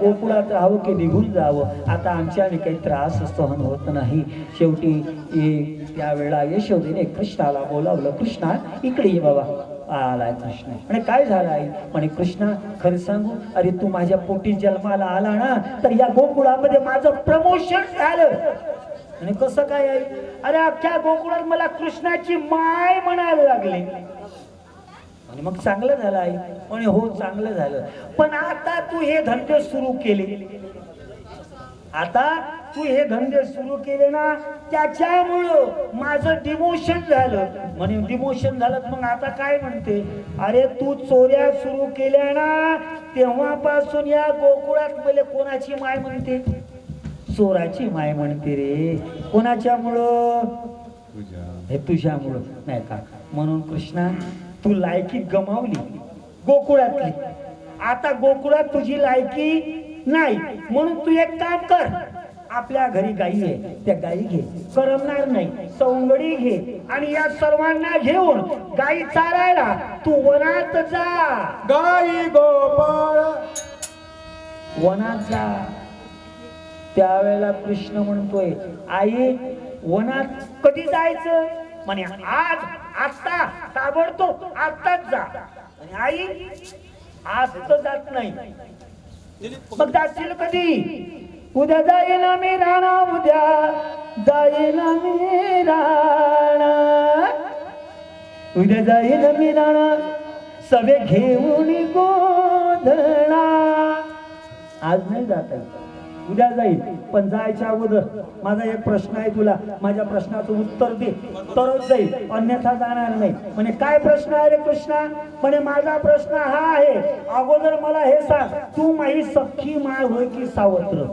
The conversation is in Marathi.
गोकुळात राहावं की निघून जावं? आता आमच्या आमच्याने काही त्रास सहन होत नाही. शेवटी त्यावेळेला यशोदेने कृष्णाला बोलावलं कृष्णा इकडे ये बाबा. आलाय कृष्ण. म्हणे काय झालं आई? म्हणे कृष्णा खरं सांगू अरे तू माझ्या पोटी जन्माला आला ना तर या गोकुळामध्ये माझं प्रमोशन झालं. आणि कसं काय आई? अरे अख्ख्या गोकुळात मला कृष्णाची माय म्हणायला लागले. आणि मग चांगलं झालं आई. म्हणे हो चांगलं झालं. पण आता तू हे धंदे सुरू केले. आता तू हे धंदे सुरू केले ना त्याच्यामुळं माझं डिमोशन झालं. म्हणे डिमोशन झालं मग आता काय म्हणते? अरे तू चोऱ्या सुरू केल्या ना तेव्हापासून या गोकुळात मला कोणाची माय म्हणते? चोराची माय म्हणते रे. कोणाच्यामुळं? हे तुझ्यामुळं. नाही का म्हणून कृष्णा तू लायकी गमावली. गोकुळातली. आता गोकुळात तुझी लायकी नाही. म्हणून तू एक काम कर. आपल्या घरी गाई आहे. त्या गाई घे. करमणार नाही. सवंगडी घे. आणि या सर्वांना घेऊन गाई चारायला तू वनात जा. गाई गोपाळ. वनात जा. त्यावेळेला कृष्ण म्हणतोय आई वनात कधी जायचं? म्हणे आज आत्ता ताबडतोब आत्ताच जा. आणि आई आज तर जात नाही. मग जातील कधी? उद्या जाईल मी राणा उद्या जाईल मी राणा. उद्या जाईल मी राणा सगळे घेऊन गोधळा. आज नाही जात आहे उद्या जाईल. पण जायच्या अगोदर माझा एक प्रश्न आहे तुला. माझ्या प्रश्नाचं उत्तर दे. तरच जाईल. अन्यथा जाणार नाही. म्हणे काय प्रश्न आहे रे कृष्णा? म्हणे माझा प्रश्न हा आहे. अगोदर मला हे सांग. तू माझी सख्खी माय होय की सावत्र?